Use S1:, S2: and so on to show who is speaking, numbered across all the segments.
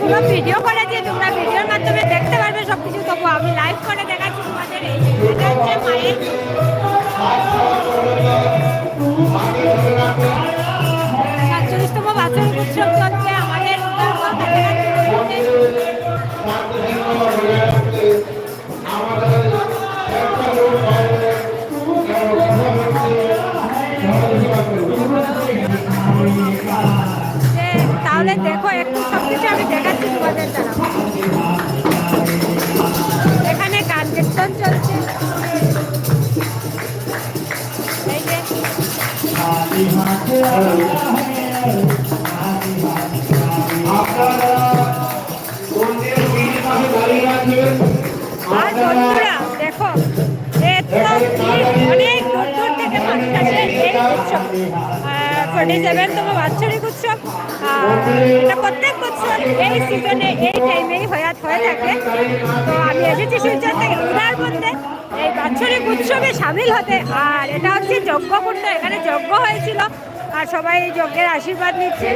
S1: পুরো ভিডিও করেছি তোমরা ভিডিওর মাধ্যমে দেখতে পারবে সব কিছু তবু আমি লাইভ করে দেখাচ্ছি তোমাদের এটা হচ্ছে মায়ের সাতচল্লিশতম বাৎসরিক উৎসব। তাহলে দেখো একটু সব আমি দেখাচ্ছি তোমাদের দ্বারা। এখানে গান কীর্তন চলছে আর বন্ধুরা, দেখো অনেক দূর দূর থেকে মানুষ এই উৎসব। ফোর্টি বাৎসরিক উৎসব। এটা প্রত্যেক বছর এই সিজনে এই টাইমেই হয়ে থাকে। তো আমি এসেছি বাৎসরিক উৎসবে সামিল হতে। আর এটা হচ্ছে যজ্ঞকুণ্ড এখানে যজ্ঞ হয়েছিল। আর সবাই যজ্ঞের আশীর্বাদ নিচ্ছে।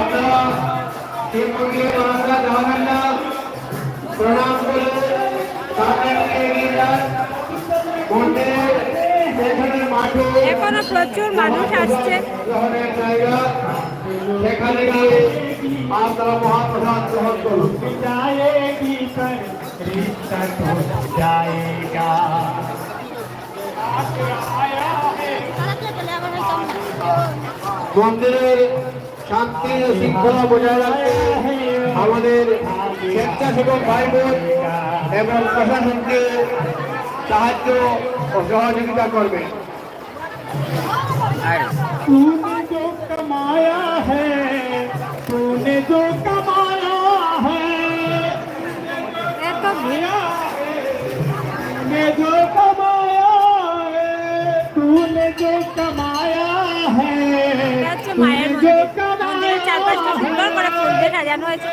S2: আপনারা এই মন্দিরের বারান্দা দাঁড়িয়ে আছেন আপনাদের কাছে অনুরোধ আপনারা এই মন্দিরের বারান্দা যাবেন না প্রণাম করে তারপরে এগিয়ে যান মন্দিরের পেছনের মাঠে
S1: এখনো প্রচুর মানুষ আসছে
S2: গ্রহণের জায়গা সেখানে গিয়ে আপনারা মহাপ্রসাদ গ্রহণ করুন
S3: जाएगी पर रिश्ता टूट जाएगा
S2: মন্দিরের শান্তি ও শৃঙ্খলা বজায় রাখতে আমাদের স্বেচ্ছাসেবক ভাই বোন এবং প্রশাসনকে সাহায্য ও সহযোগিতা করবে
S3: तूने जो कमाया है तूने जो कमाया
S1: মন্দিরের চারপাশটা সুন্দর করে ফুল দিয়ে সাজানো হয়েছে।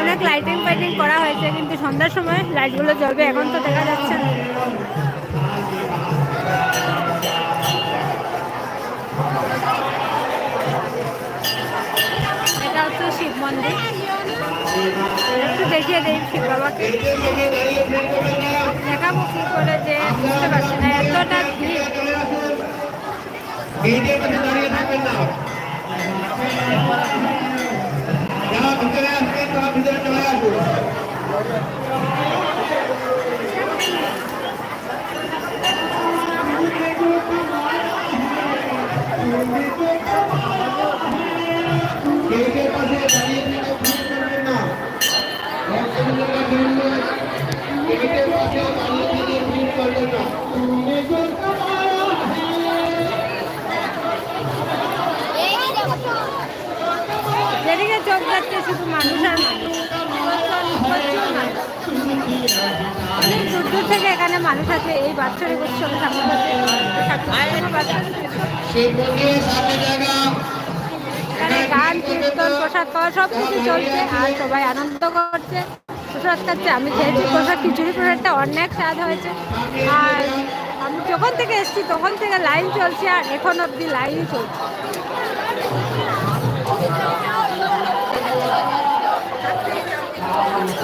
S1: অনেক লাইটিং ফাইটিং করা হয়েছে, কিন্তু সন্ধ্যার সময় লাইটগুলো জ্বলবে, এখন তো দেখা যাচ্ছে না। শিব মন্দির একটু দেখিয়ে দিই শিব বাবাকে। দেখাবো কি করে যে বুঝতে পারছি না, এতটা ভিড়।
S2: ভিতরে চলে আসুন গেটের পাশে দাঁড়িয়ে থেকে ভিড় করবেন না ভক্তদের কাছে গেটের পাশে দাঁড়িয়ে থেকে ভিড় করবেন না
S1: যেদিকে চোখ যাচ্ছে শুধু মানুষ আর অনেক দূর দূর থেকে এখানে মানুষ আছে। এই সামিল হতে। গান, কীর্তন, প্রসাদ খাওয়া সব কিছু চলছে আর সবাই আনন্দ করছে। প্রসাদ খাচ্ছে, আমি খেয়েছি প্রসাদ, খিচুড়ি প্রসাদটা অনেক স্বাদ হয়েছে। আর আমি যখন থেকে এসেছি, তখন থেকে লাইন চলছে আর এখন অবধি লাইন চলছে।
S2: আপনারা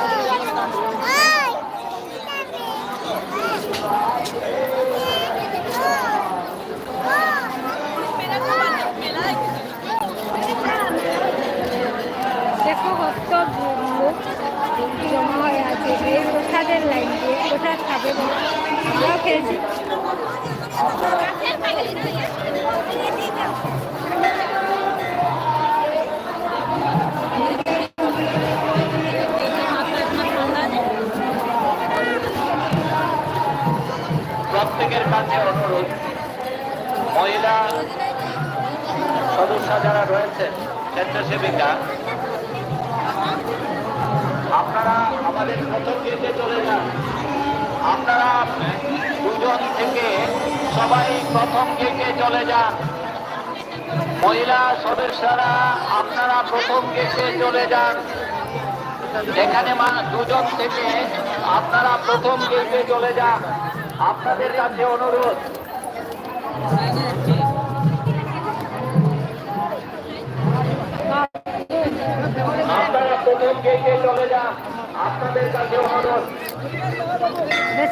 S4: দেখো
S1: কত লোক জমা হয়ে আছে। এই প্রসাদের লাইন দিয়ে?
S4: প্রত্যেকের কাছে অনুরোধ। মহিলা সদস্য যারা রয়েছেন, স্বেচ্ছাসেবিকা, আপনারা আমাদের প্রথম গেটে চলে যান। আপনারা দুজন থেকে সবাই প্রথম গেটে চলে যান। মহিলা সদস্যরা, আপনারা প্রথম গেটে চলে যান। এখানে মা দুজন থেকে আপনারা প্রথম গেটে চলে যান। আপনাদের কাছে অনুরোধ।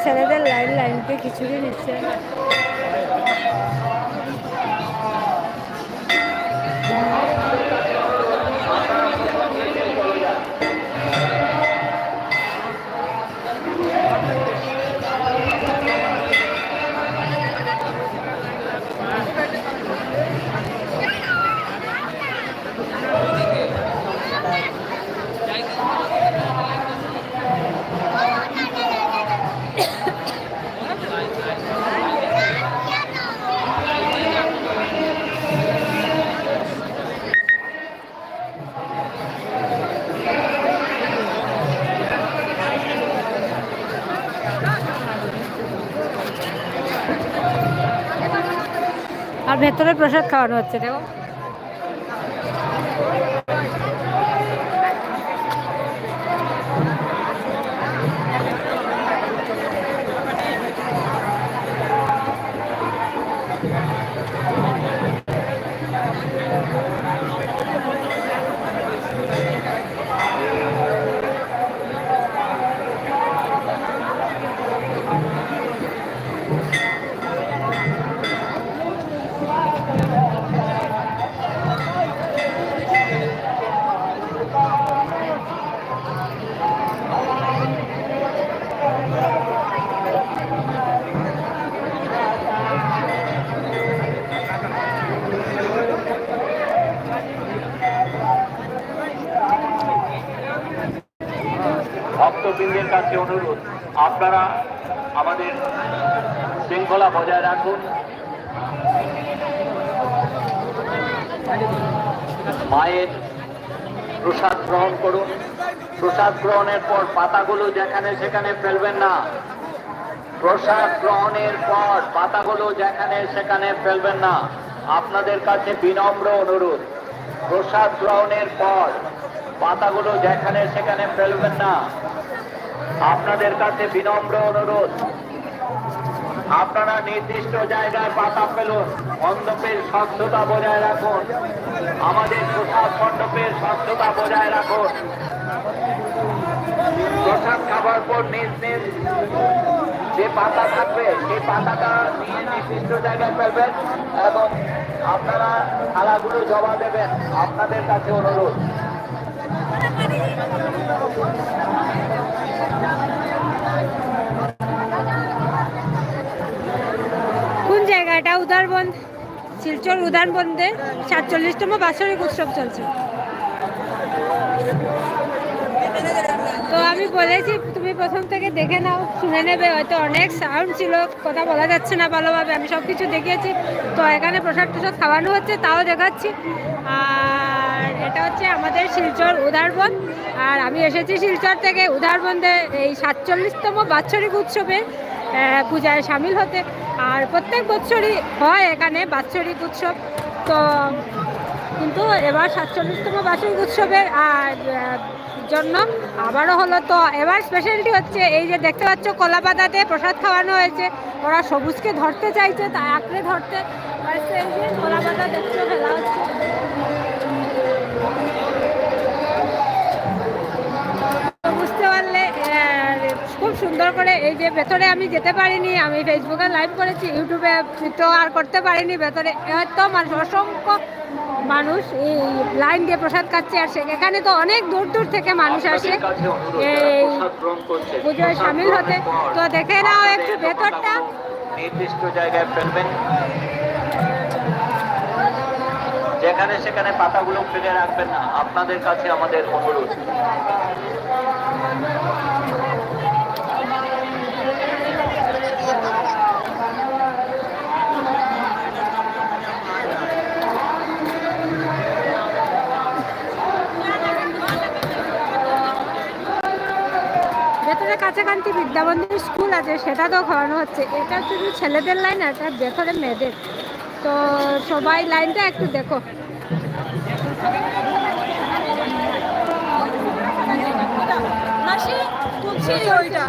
S1: ছেলেদের লাইন লাইনকে খিচুড়ি নিচ্ছে আর ভেতরে প্রসাদ খাওয়ানো হচ্ছে দেখো।
S4: আপনারা আমাদের শৃঙ্খলা বজায় রাখুন। মায়ের প্রসাদ গ্রহণ করুন। প্রসাদ গ্রহণের পর পাতাগুলো যেখানে সেখানে ফেলবেন না। প্রসাদ গ্রহণের পর পাতাগুলো যেখানে সেখানে ফেলবেন না। আপনাদের কাছে বিনম্র অনুরোধ। প্রসাদ গ্রহণের পর পাতাগুলো যেখানে সেখানে ফেলবেন না। আপনাদের কাছে বিনম্র অনুরোধ। আপনারা নির্দিষ্ট জায়গায় পাতা ফেলুন, মণ্ডপের স্বচ্ছতা বজায় রাখুন, আমাদের প্রসাদ মণ্ডপের স্বচ্ছতা বজায় রাখুন। প্রসাদ খাবার পর নিজ নিজ যে পাতা থাকবে, সেই পাতাটা নিয়ে নির্দিষ্ট জায়গায় ফেলবেন এবং আপনারা থালাগুলো জমা দেবেন। আপনাদের কাছে অনুরোধ।
S1: শিলচর উদারবন্দে সাতচল্লিশতম বাৎসরিক উৎসব চলছে। তো আমি বলেছি, তুমি প্রথম থেকে দেখে নাও, শুনে নেবে, হয়তো অনেক সাউন্ড ছিল, কথা বলা যাচ্ছে না ভালোভাবে, আমি সব কিছু দেখিয়েছি। তো এখানে প্রসাদ টসাদ খাওয়ানো হচ্ছে, তাও দেখাচ্ছি। আর এটা হচ্ছে আমাদের শিলচর উদারবন। আর আমি এসেছি শিলচর থেকে, উদারবন্দে, এই সাতচল্লিশতম বাৎসরিক উৎসবে পূজায় সামিল হতে। আর প্রত্যেক বছরই হয় এখানে বাৎসরিক উৎসব। তো কিন্তু এবার সাতচল্লিশতম বাৎসরিক উৎসবের, আর জন্য আবারও হলো তো এবার স্পেশালিটি হচ্ছে এই যে দেখতে পাচ্ছ কলা পাতাতে প্রসাদ খাওয়ানো হয়েছে। ওরা সবুজকে ধরতে চাইছে তা আঁকড়ে ধরতে। কলা পাতা দেখছ ফেলা হচ্ছে তো বুঝতে পারলে আহ, খুব সুন্দর করে এই যে ভেতরে আমি যেতে পারিনি, আমি ফেসবুকে লাইভ করেছি ইউটিউবে তো আর করতে পারিনি, ভেতরে এত মানুষ, অসংখ্য মানুষ এই লাইন দিয়ে প্রসাদ খাচ্ছে, আর সেখানে তো অনেক দূর দূর থেকে মানুষ আসে। এই পুজোয় সামিল হতে। তো দেখে নাও একটু ভেতরটা।
S4: নির্দিষ্ট জায়গায় ফেলবেন। যেখানে সেখানে পাতাগুলো ফেলে রাখবেন না। আপনাদের কাছে আমাদের অনুরোধ
S1: ভেতরে কাছাকাছি বিদ্যাবন্ধী স্কুল আছে সেটা তো খাওয়ানো হচ্ছে। এটা শুধু ছেলেদের লাইন আর এটা ভেতরে মেয়েদের। তো সবাই লাইনটা একটু দেখো। ওইটা।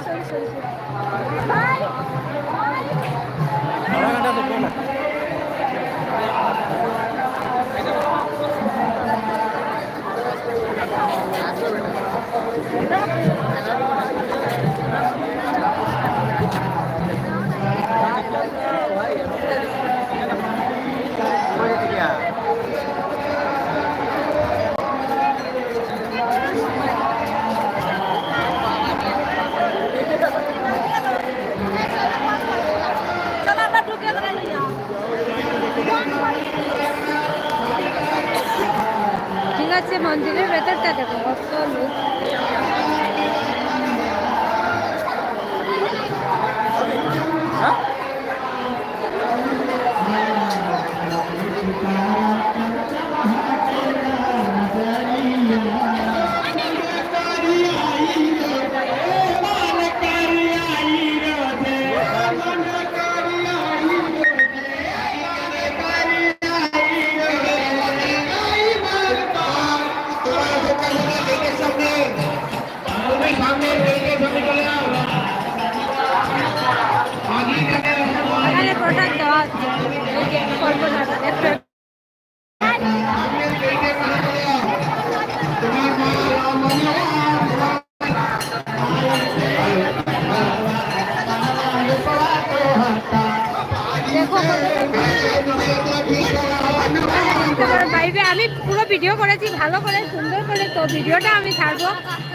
S1: বাইরে আমি পুরো ভিডিও করেছি, ভালো করে, সুন্দর করে। তো ভিডিওটা আমি ছাড়বো।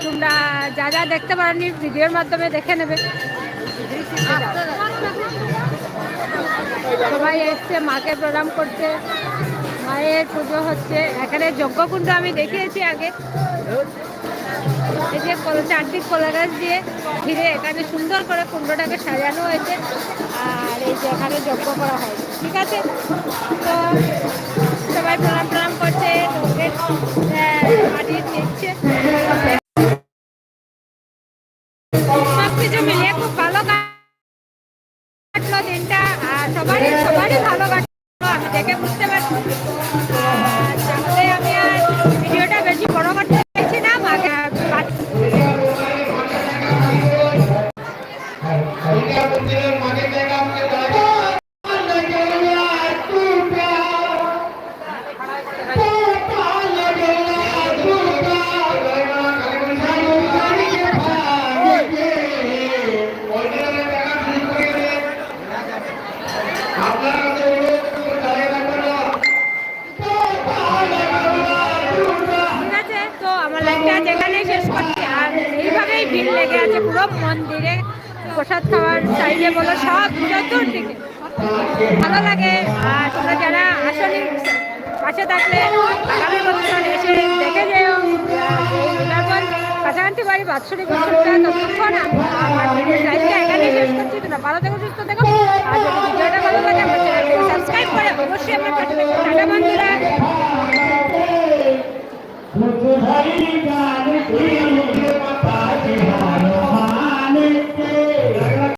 S1: তোমরা যা যা দেখতে পারোনি ভিডিওর মাধ্যমে দেখে নেবে। সবাই এসছে, মাকে প্রণাম করছে, মায়ের পুজো হচ্ছে। এখানে যজ্ঞকুণ্ড আমি দেখিয়েছি আগে। এই যে চারদিক কলা গাছ দিয়ে ঘিরে এখানে সুন্দর করে কুণ্ডটাকে সাজানো হয়েছে। আর এই যে এখানে যজ্ঞ করা হয়। ঠিক আছে? তো সবাই প্রণাম প্রণাম করছে। ভালো লাগে। আর তোমরা যারা আসলে পাশে থাকলে আগামী বছর এসে দেখে যেও। তারপর কাছাকাছি বাড়ি বাৎসরিক উৎসবটা ততক্ষণ আমি আমার লাইফটা এখানেই শেষ করছি। ভালো থেকো, সুস্থ থেকো। আর যদি ভিডিওটা ভালো লাগে, আমার সাবস্ক্রাইব করে অবশ্যই আমার টাটা, বন্ধুরা।